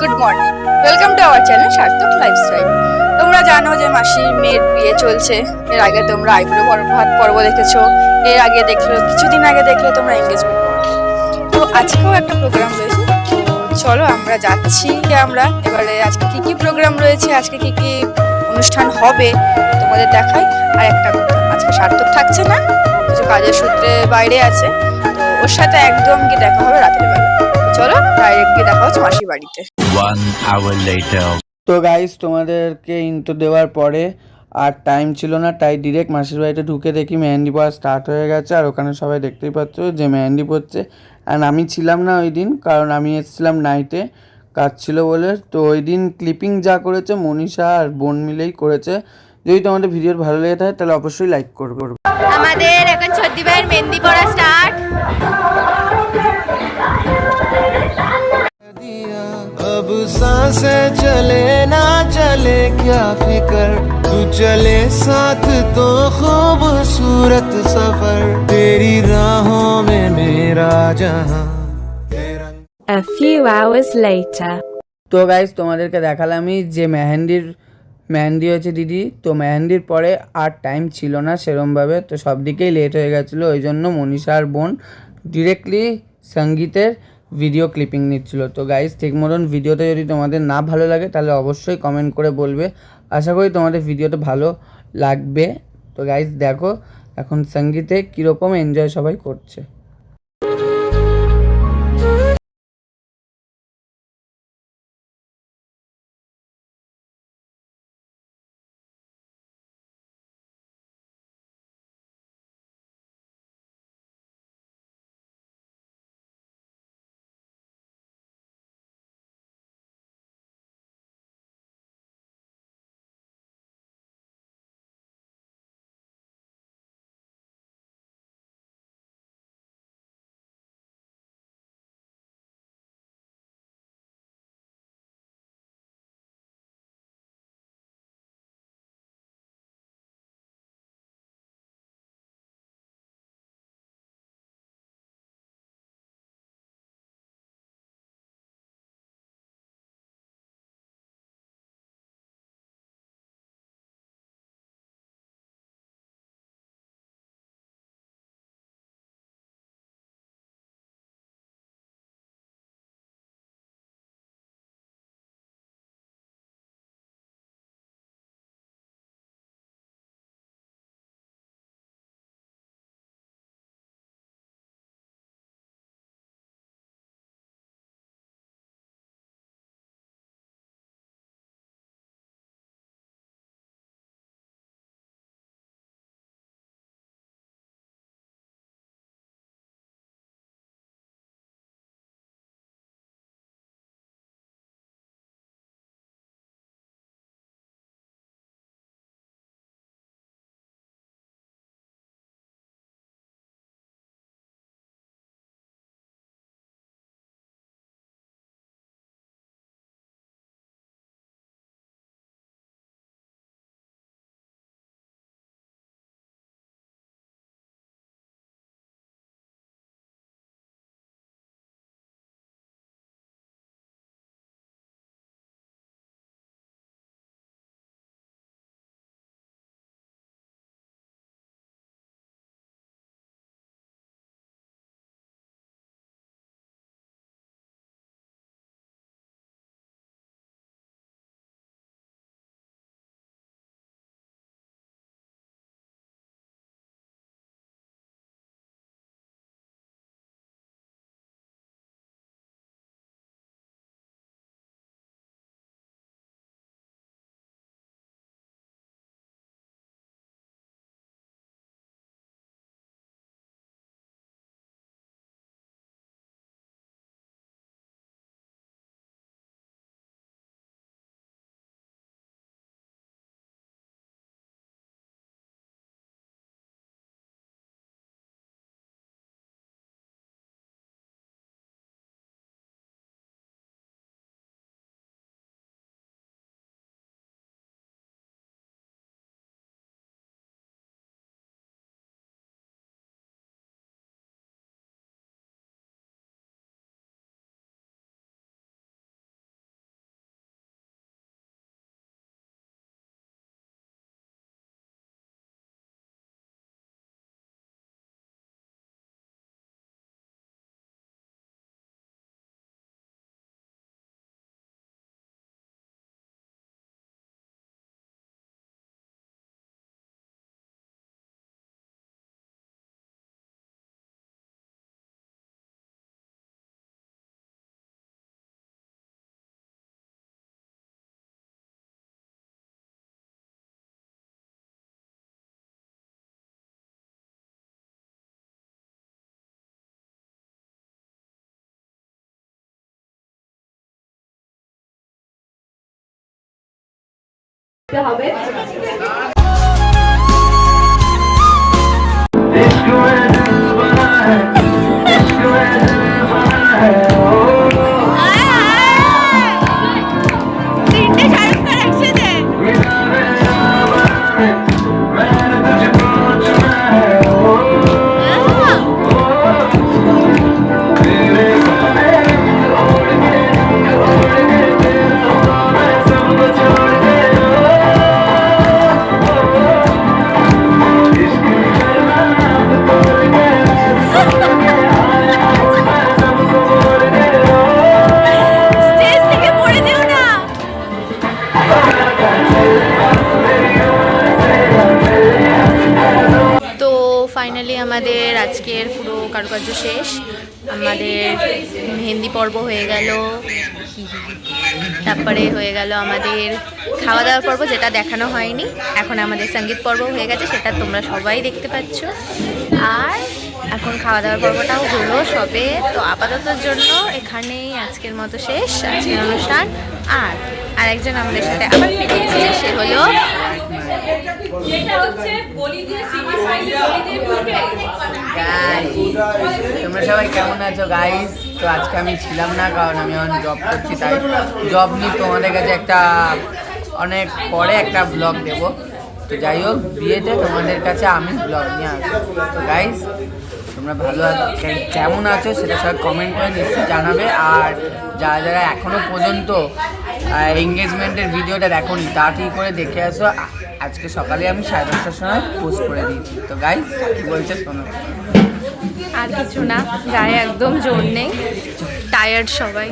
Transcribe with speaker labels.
Speaker 1: Good morning welcome to our channel Sarthak lifestyle তোমরা জানো যে মাসির মেয়ের বিয়ে চলছে। এর আগে তোমরা আইবুড়ো ভাত পর্ব দেখেছ। এর আগে দেখলে, কিছুদিন আগে দেখলে তোমরা এঙ্গেজমেন্ট তো আজকেও একটা প্রোগ্রাম রয়েছে। চলো আমরা যাচ্ছি আমরা। এবারে আজকে কি কি প্রোগ্রাম রয়েছে, আজকে কি কি অনুষ্ঠান হবে তোমাদের দেখাই। আর একটা আজকে সার্থক থাকছে না, কিছু কাজের সূত্রে বাইরে আছে। তো ওর সাথে একদম কি দেখা হবে রাতের বেলা। চলো ডাইরেক্ট গিয়ে দেখা হচ্ছে মাসির বাড়িতে।
Speaker 2: One hour later.
Speaker 3: তো গাইস তোমাদেরকে ইন্টো দেওয়ার পরে আর টাইম ছিল না তাই ডিরেক্ট মাসির বাড়িতে ঢুকে দেখি মেহেন্দি পড়া স্টার্ট হয়ে গেছে। আর ওখানে সবাই দেখতেই পাচ্ছ যে মেহেন্দি পড়ছে। অ্যান্ড আমি ছিলাম না ওই দিন কারণ আমি এসেছিলাম নাইটে কাজ ছিল বলে। তো ওই দিন ক্লিপিং যা করেছে মনীষা আর বোন মিলেই করেছে। যদি তোমাদের ভিডিও ভালো লেগে থাকে তাহলে অবশ্যই লাইক করবে।
Speaker 4: আমাদের এখন ছদ্দি ভাইয়ের মেহেন্দি পড়া স্টার্ট
Speaker 5: सांसें चले ना चले क्या फिकर तू चले साथ तो खूबसूरत सफर तेरी राहों में मेरा जहां तेरा
Speaker 6: A few hours later.
Speaker 3: তো গাইজ তোমাদেরকে দেখালামই যে মেহেন্দির মেহেন্দি হয়েছে দিদি তো মেহেন্দির পরে আর টাইম ছিল না সেরমভাবে তো সব দিকেই লেট হয়ে গেছিলো ওই জন্য মনীষা আর বোন ডিরেক্টলি সঙ্গীতের ভিডিও ক্লিপিং নিচ্ছিল। তো গাইজ ঠিক মতন ভিডিওতে যদি তোমাদের না ভালো লাগে, তাহলে অবশ্যই কমেন্ট করে বলবে। আশা করি তোমাদের ভিডিওটা ভালো লাগবে। তো গাইজ দেখো, এখন সঙ্গীতে কীরকম এনজয় সবাই করছে।
Speaker 4: তিনটে ফাইনালি আমাদের আজকের পুরো কারুকার্য শেষ। আমাদের মেহেন্দি পর্ব হয়ে গেল। তারপরে হয়ে গেল আমাদের খাওয়া দাওয়ার পর্ব, যেটা দেখানো হয়নি। এখন আমাদের সংগীত পর্ব হয়ে গেছে, সেটা তোমরা সবাই দেখতে পাচ্ছ। আর এখন খাওয়া দাওয়ার পর্বটাও হলো সবে। তো আপাততর জন্য এখানেই আজকের মতো শেষ, আজকের অনুষ্ঠান। আর আরেকজন আমাদের সাথে আবার সে হলো
Speaker 3: তোমরা সবাই কেমন আছো গাইস তো আজকে আমি ছিলাম না কারণ আমি এখন জব করছি তাই জব নিয়ে তোমাদের কাছে একটা অনেক পরে একটা ব্লগ দেব। তো যাই হোক বিয়েতে তোমাদের কাছে আমি ব্লগ নিয়ে আসব। তো গাইস তোমরা ভালো আছো কেমন আছো সেটা সব কমেন্ট করে নিশ্চয়ই জানাবে। আর যারা যারা এখনও পর্যন্ত এঙ্গেজমেন্টের ভিডিওটা দেখোনি তাড়াতাড়ি করে দেখে আসো? আজকে সকালে আমি সাড়ে দশটার সময় পোস্ট করে দিয়েছি তো গাই কি বলছে শোনো?
Speaker 4: আর কিছু না, গায়ে একদম জোর নেই। টায়ার্ড সবাই।